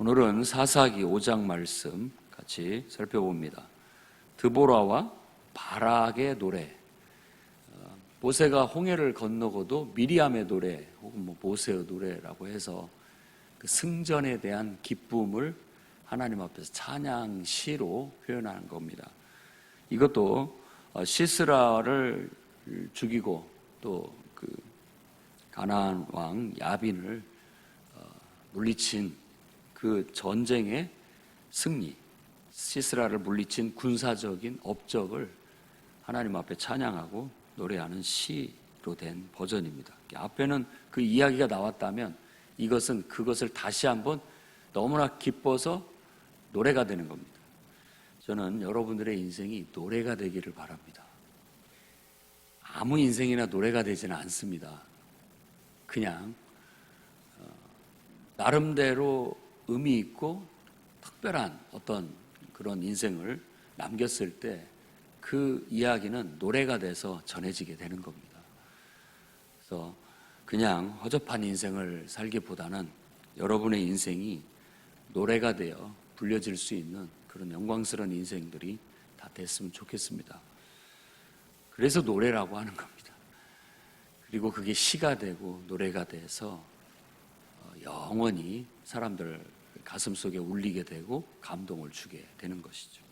오늘은 사사기 5장 말씀 같이 살펴봅니다. 드보라와 바락의 노래. 어, 모세가 홍해를 건너고도 미리암의 노래 혹은 뭐 모세의 노래라고 해서 그 승전에 대한 기쁨을 하나님 앞에서 찬양 시로 표현하는 겁니다. 이것도 어, 시스라를 죽이고 또 그 가나안 왕 야빈을 어, 물리친 그 전쟁의 승리, 시스라를 물리친 군사적인 업적을 하나님 앞에 찬양하고 노래하는 시로 된 버전입니다. 앞에는 그 이야기가 나왔다면 이것은 그것을 다시 한번 너무나 기뻐서 노래가 되는 겁니다. 저는 여러분들의 인생이 노래가 되기를 바랍니다. 아무 인생이나 노래가 되지는 않습니다. 그냥 어, 나름대로 의미 있고 특별한 어떤 그런 인생을 남겼을 때 그 이야기는 노래가 돼서 전해지게 되는 겁니다. 그래서 그냥 허접한 인생을 살기보다는 여러분의 인생이 노래가 되어 불려질 수 있는 그런 영광스러운 인생들이 다 됐으면 좋겠습니다. 그래서 노래라고 하는 겁니다. 그리고 그게 시가 되고 노래가 돼서 어, 영원히 사람들 가슴 속에 울리게 되고 감동을 주게 되는 것이죠.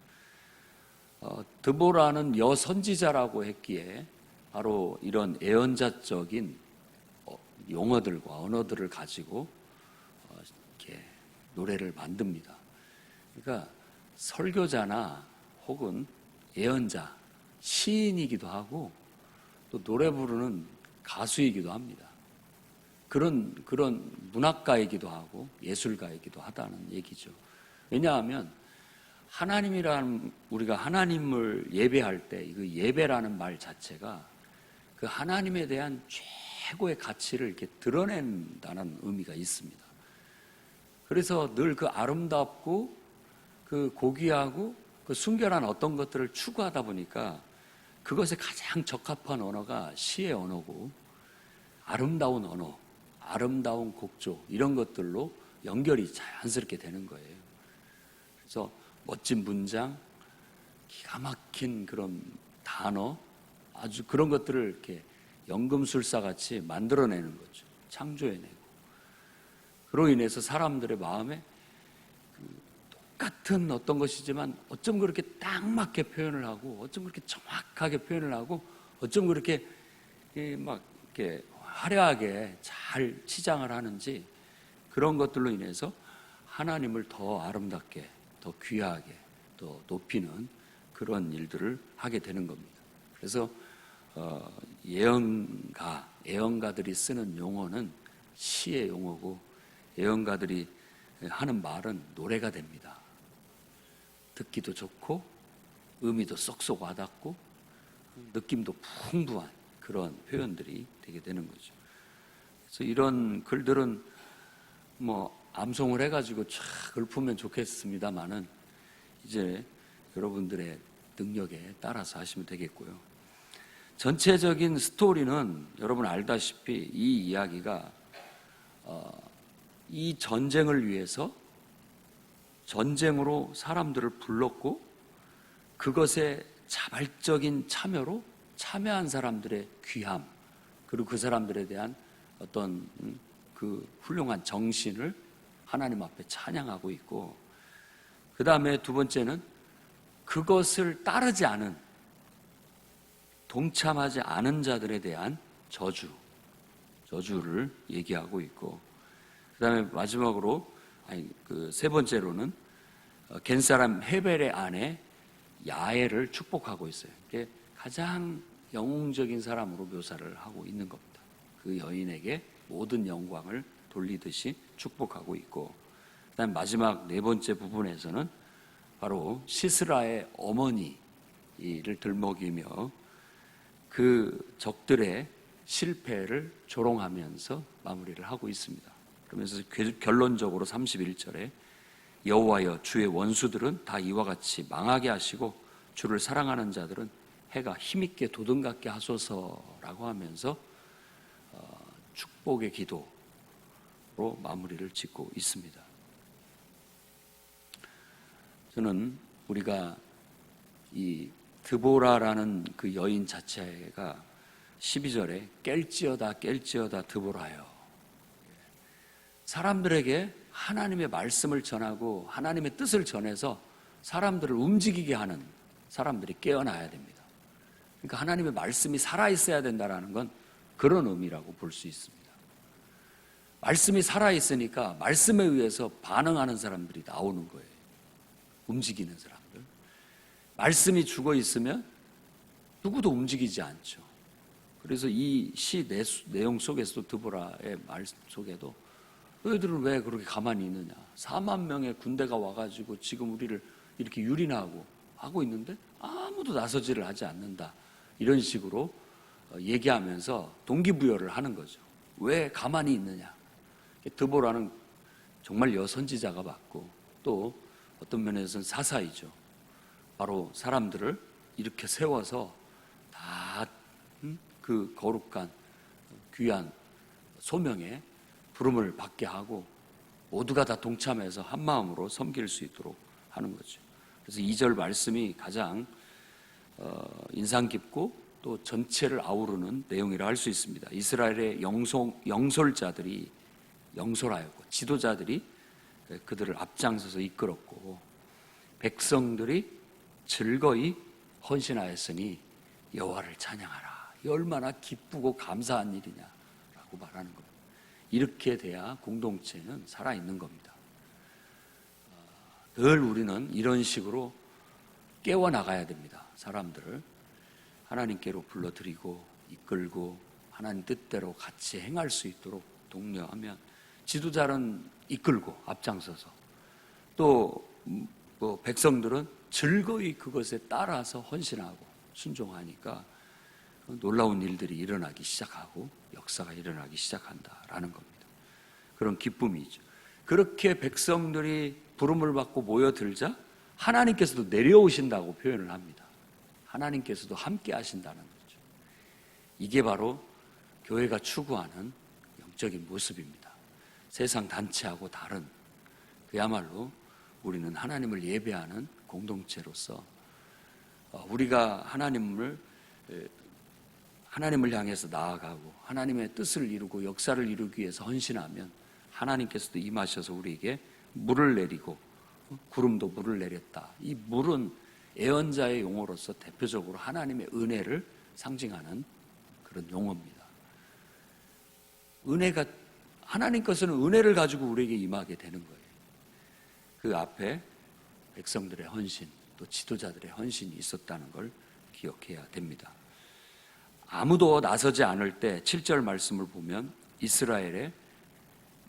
어, 드보라는 여선지자라고 했기에 바로 이런 애언자적인 어, 용어들과 언어들을 가지고 어, 이렇게 노래를 만듭니다. 그러니까 설교자나 혹은 예언자, 시인이기도 하고 또 노래 부르는 가수이기도 합니다. 그런 그런 문학가이기도 하고 예술가이기도 하다는 얘기죠. 왜냐하면 하나님이라는 우리가 하나님을 예배할 때 그 예배라는 말 자체가 그 하나님에 대한 최고의 가치를 이렇게 드러낸다는 의미가 있습니다. 그래서 늘 그 아름답고 그 고귀하고 그 순결한 어떤 것들을 추구하다 보니까 그것에 가장 적합한 언어가 시의 언어고 아름다운 언어, 아름다운 곡조 이런 것들로 연결이 자연스럽게 되는 거예요. 그래서 멋진 문장, 기가 막힌 그런 단어, 아주 그런 것들을 이렇게 연금술사 같이 만들어내는 거죠. 창조해내고. 그로 인해서 사람들의 마음에 그 똑같은 어떤 것이지만 어쩜 그렇게 딱 맞게 표현을 하고 어쩜 그렇게 정확하게 표현을 하고 어쩜 그렇게 막 이렇게 화려하게 잘 치장을 하는지 그런 것들로 인해서 하나님을 더 아름답게 더 귀하게 더 높이는 그런 일들을 하게 되는 겁니다. 그래서 어, 예언가 예언가들이 쓰는 용어는 시의 용어고 예언가들이 하는 말은 노래가 됩니다. 듣기도 좋고 의미도 쏙쏙 와닿고 느낌도 풍부한 그런 표현들이 되게 되는 거죠. 그래서 이런 글들은 뭐 암송을 해가지고 쫙 읊으면 좋겠습니다만은 이제 여러분들의 능력에 따라서 하시면 되겠고요. 전체적인 스토리는 여러분 알다시피 이 이야기가 어, 이 전쟁을 위해서 전쟁으로 사람들을 불렀고 그것에 자발적인 참여로 참여한 사람들의 귀함 그리고 그 사람들에 대한 어떤 음, 그 훌륭한 정신을 하나님 앞에 찬양하고 있고 그 다음에 두 번째는 그것을 따르지 않은 동참하지 않은 자들에 대한 저주 저주를 얘기하고 있고 그 다음에 마지막으로 아니 그 세 번째로는 어, 겐 사람 헤벨의 아내 야엘을 축복하고 있어요. 가장 영웅적인 사람으로 묘사를 하고 있는 겁니다. 그 여인에게 모든 영광을 돌리듯이 축복하고 있고, 그다음 마지막 네 번째 부분에서는 바로 시스라의 어머니를 들먹이며 그 적들의 실패를 조롱하면서 마무리를 하고 있습니다. 그러면서 결론적으로 31절에 여호와여 주의 원수들은 다 이와 같이 망하게 하시고 주를 사랑하는 자들은 해가 힘있게 도든같게 하소서라고 하면서 어, 축복의 기도로 마무리를 짓고 있습니다. 저는 우리가 이 드보라라는 그 여인 자체가 12절에 깰지어다 깰지어다 드보라요. 사람들에게 하나님의 말씀을 전하고 하나님의 뜻을 전해서 사람들을 움직이게 하는 사람들이 깨어나야 됩니다. 그러니까 하나님의 말씀이 살아 있어야 된다라는 건 그런 의미라고 볼 수 있습니다. 말씀이 살아 있으니까 말씀에 의해서 반응하는 사람들이 나오는 거예요. 움직이는 사람들. 말씀이 죽어 있으면 누구도 움직이지 않죠. 그래서 이 시 내용 속에서도 드보라의 말 속에도 너희들은 왜 그렇게 가만히 있느냐? 4만 명의 군대가 와가지고 지금 우리를 이렇게 유린하고 하고 있는데 아무도 나서지를 하지 않는다. 이런 식으로 어, 얘기하면서 동기부여를 하는 거죠. 왜 가만히 있느냐? 드보라는 정말 여선지자가 맞고 또 어떤 면에서는 사사이죠. 바로 사람들을 이렇게 세워서 다 그 거룩한 귀한 소명에 부름을 받게 하고 모두가 다 동참해서 한 마음으로 섬길 수 있도록 하는 거죠. 그래서 2절 말씀이 가장 어, 인상 깊고 또 전체를 아우르는 내용이라 할 수 있습니다. 이스라엘의 영송, 영솔자들이 영솔하였고 지도자들이 그들을 앞장서서 이끌었고 백성들이 즐거이 헌신하였으니 여호와를 찬양하라. 이 얼마나 기쁘고 감사한 일이냐라고 말하는 겁니다. 이렇게 돼야 공동체는 살아 있는 겁니다. 어, 늘 우리는 이런 식으로 깨워 나가야 됩니다. 사람들을 하나님께로 불러들이고 이끌고 하나님 뜻대로 같이 행할 수 있도록 독려하면 지도자는 이끌고 앞장서서 또 뭐 백성들은 즐거이 그것에 따라서 헌신하고 순종하니까 놀라운 일들이 일어나기 시작하고 역사가 일어나기 시작한다라는 겁니다. 그런 기쁨이죠. 그렇게 백성들이 부름을 받고 모여들자 하나님께서도 내려오신다고 표현을 합니다. 하나님께서도 함께 하신다는 거죠. 이게 바로 교회가 추구하는 영적인 모습입니다. 세상 단체하고 다른 그야말로 우리는 하나님을 예배하는 공동체로서 어, 우리가 하나님을 하나님을 향해서 나아가고 하나님의 뜻을 이루고 역사를 이루기 위해서 헌신하면 하나님께서도 임하셔서 우리에게 물을 내리고 어, 구름도 물을 내렸다. 이 물은 애언자의 용어로서 대표적으로 하나님의 은혜를 상징하는 그런 용어입니다. 은혜가 하나님께서는 은혜를 가지고 우리에게 임하게 되는 거예요. 그 앞에 백성들의 헌신, 또 지도자들의 헌신이 있었다는 걸 기억해야 됩니다. 아무도 나서지 않을 때 7절 말씀을 보면 이스라엘의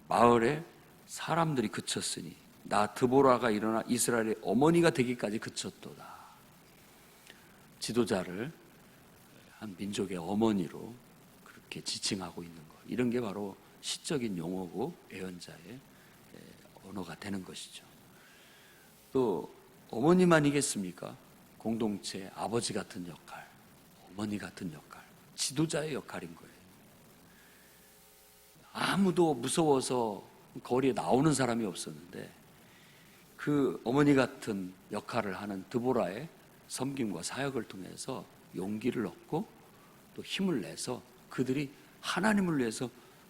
마을에 사람들이 그쳤으니 나 드보라가 일어나 이스라엘의 어머니가 되기까지 그쳤도다. 지도자를 한 민족의 어머니로 그렇게 지칭하고 있는 것. 이런 게 바로 시적인 용어고 애언자의 언어가 되는 것이죠. 또 어머니만이겠습니까? 공동체 아버지 같은 역할, 어머니 같은 역할, 지도자의 역할인 거예요. 아무도 무서워서 거리에 나오는 사람이 없었는데 그 어머니 같은 역할을 하는 드보라의 섬김과 사역을 통해서 용기를 얻고 또 힘을 내서 그들이 하나님을 위해서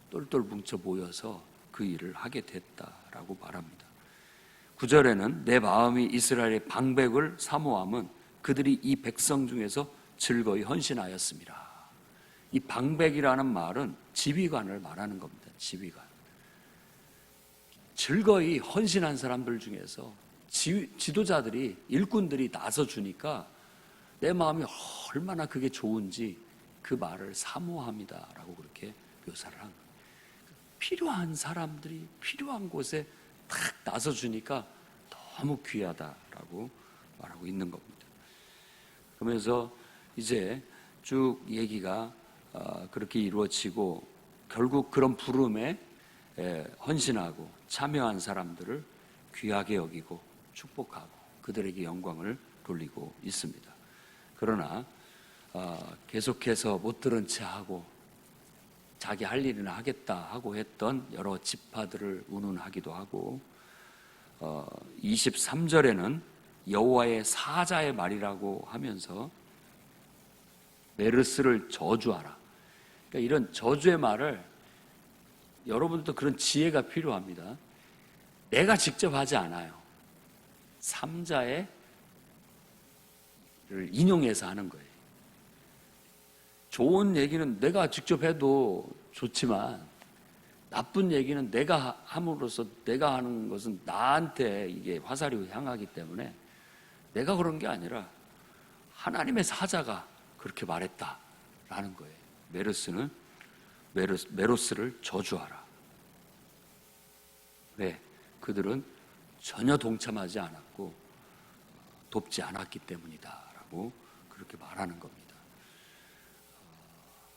똘똘 뭉쳐 모여서 그 일을 하게 됐다라고 말합니다. 9절에는 내 마음이 이스라엘의 방백을 사모함은 그들이 이 백성 중에서 즐거이 헌신하였습니다. 이 방백이라는 말은 지휘관을 말하는 겁니다. 지휘관. 즐거이 헌신한 사람들 중에서 지, 지도자들이 일꾼들이 나서 주니까 내 마음이 얼마나 그게 좋은지 그 말을 사모합니다라고 그렇게 묘사를 한. 필요한 사람들이 필요한 곳에 탁 나서 주니까 너무 귀하다라고 말하고 있는 겁니다. 그러면서 이제 쭉 얘기가 어, 그렇게 이루어지고 결국 그런 부름에 헌신하고 참여한 사람들을 귀하게 여기고 축복하고 그들에게 영광을 돌리고 있습니다. 그러나 어, 계속해서 못 들은 채 하고 자기 할 일이나 하겠다 하고 했던 여러 지파들을 운운하기도 하고 23절에는 여호와의 사자의 말이라고 하면서 메르스를 저주하라. 그러니까 이런 저주의 말을 여러분도 그런 지혜가 필요합니다. 내가 직접 하지 않아요. 삼자의 를 인용해서 하는 거예요. 좋은 얘기는 내가 직접 해도 좋지만 나쁜 얘기는 내가 함으로써 내가 하는 것은 나한테 이게 화살이 향하기 때문에 내가 그런 게 아니라 하나님의 사자가 그렇게 말했다라는 거예요. 메르스는 메르스, 메로스를 저주하라. 왜? 그들은 전혀 동참하지 않았고 돕지 않았기 때문이다라고 그렇게 말하는 겁니다.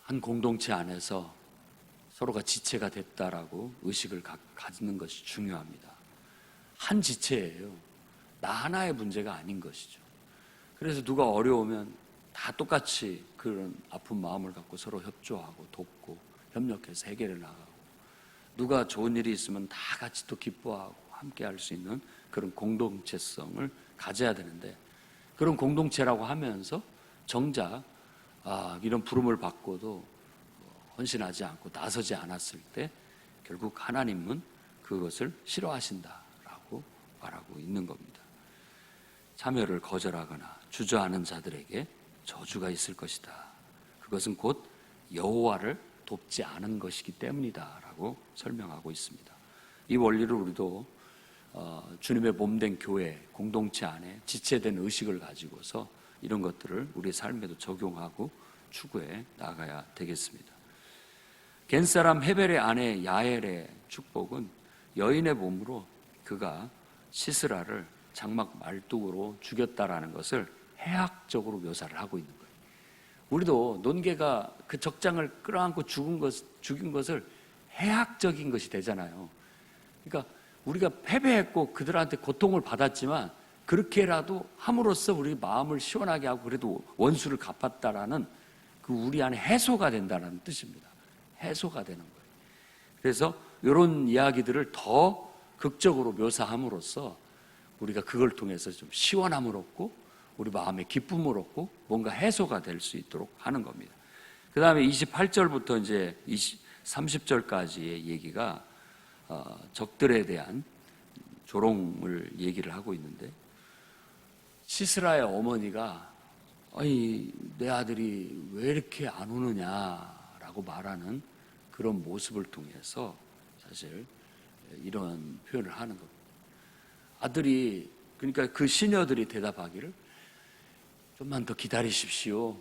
한 공동체 안에서 서로가 지체가 됐다라고 의식을 가, 가지는 것이 중요합니다. 한 지체예요. 나 하나의 문제가 아닌 것이죠. 그래서 누가 어려우면 다 똑같이 그런 아픈 마음을 갖고 서로 협조하고 돕고 협력해서 해결을 나가고 누가 좋은 일이 있으면 다 같이 또 기뻐하고 함께 할 수 있는 그런 공동체성을 가져야 되는데 그런 공동체라고 하면서 정작 아, 이런 부름을 받고도 헌신하지 않고 나서지 않았을 때 결국 하나님은 그것을 싫어하신다라고 말하고 있는 겁니다. 참여를 거절하거나 주저하는 자들에게 저주가 있을 것이다. 그것은 곧 여호와를 돕지 않은 것이기 때문이다라고 설명하고 있습니다. 이 원리를 우리도 어, 주님의 몸된 교회 공동체 안에 지체된 의식을 가지고서 이런 것들을 우리 삶에도 적용하고 추구해 나가야 되겠습니다. 겐 사람 헤벨의 아내 야엘의 축복은 여인의 몸으로 그가 시스라를 장막 말뚝으로 죽였다라는 것을 해학적으로 묘사를 하고 있는 거예요. 우리도 논개가 그 적장을 끌어안고 죽은 것, 죽인 것을 해학적인 것이 되잖아요. 그러니까 우리가 패배했고 그들한테 고통을 받았지만 그렇게라도 함으로써 우리 마음을 시원하게 하고 그래도 원수를 갚았다라는 그 우리 안에 해소가 된다는 뜻입니다. 해소가 되는 거예요. 그래서 이런 이야기들을 더 극적으로 묘사함으로써 우리가 그걸 통해서 좀 시원함을 얻고 우리 마음에 기쁨을 얻고 뭔가 해소가 될 수 있도록 하는 겁니다. 그 다음에 28절부터 이제 20, 30절까지의 얘기가 어, 적들에 대한 조롱을 얘기를 하고 있는데 시스라의 어머니가 아니 내 아들이 왜 이렇게 안 오느냐라고 말하는 그런 모습을 통해서 사실 이런 표현을 하는 겁니다. 아들이 그러니까 그 시녀들이 대답하기를 좀만 더 기다리십시오.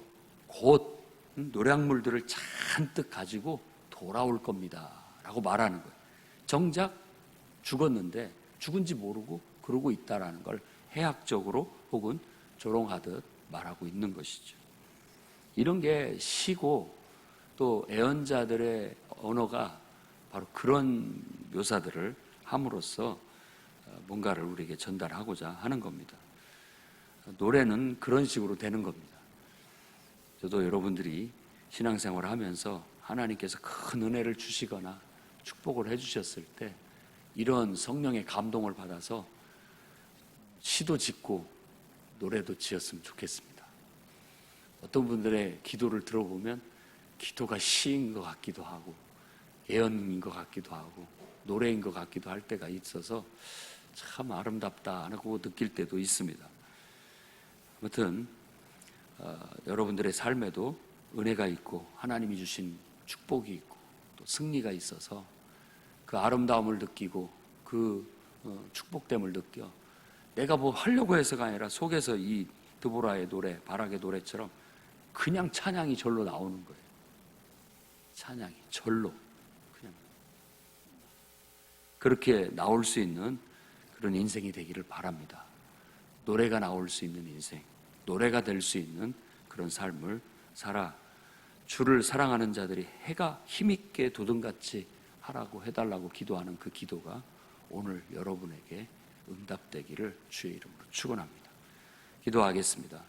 곧 노량물들을 잔뜩 가지고 돌아올 겁니다. 라고 말하는 거예요. 정작 죽었는데 죽은지 모르고 그러고 있다라는 걸 해학적으로 혹은 조롱하듯 말하고 있는 것이죠. 이런 게 시고 또 애언자들의 언어가 바로 그런 묘사들을 함으로써 뭔가를 우리에게 전달하고자 하는 겁니다. 노래는 그런 식으로 되는 겁니다. 저도 여러분들이 신앙생활을 하면서 하나님께서 큰 은혜를 주시거나 축복을 해주셨을 때 이런 성령의 감동을 받아서 시도 짓고 노래도 지었으면 좋겠습니다. 어떤 분들의 기도를 들어보면 기도가 시인 것 같기도 하고 예언인 것 같기도 하고 노래인 것 같기도 할 때가 있어서 참 아름답다 하고 느낄 때도 있습니다. 아무튼 어, 여러분들의 삶에도 은혜가 있고 하나님이 주신 축복이 있고 또 승리가 있어서 그 아름다움을 느끼고 그 어, 축복됨을 느껴 내가 뭐 하려고 해서가 아니라 속에서 이 드보라의 노래, 바락의 노래처럼 그냥 찬양이 절로 나오는 거예요. 찬양이 절로 그냥 그렇게 나올 수 있는 그런 인생이 되기를 바랍니다. 노래가 나올 수 있는 인생, 노래가 될 수 있는 그런 삶을 살아 주를 사랑하는 자들이 해가 힘있게 도등같이 하라고 해달라고 기도하는 그 기도가 오늘 여러분에게 응답되기를 주의 이름으로 축원합니다. 기도하겠습니다.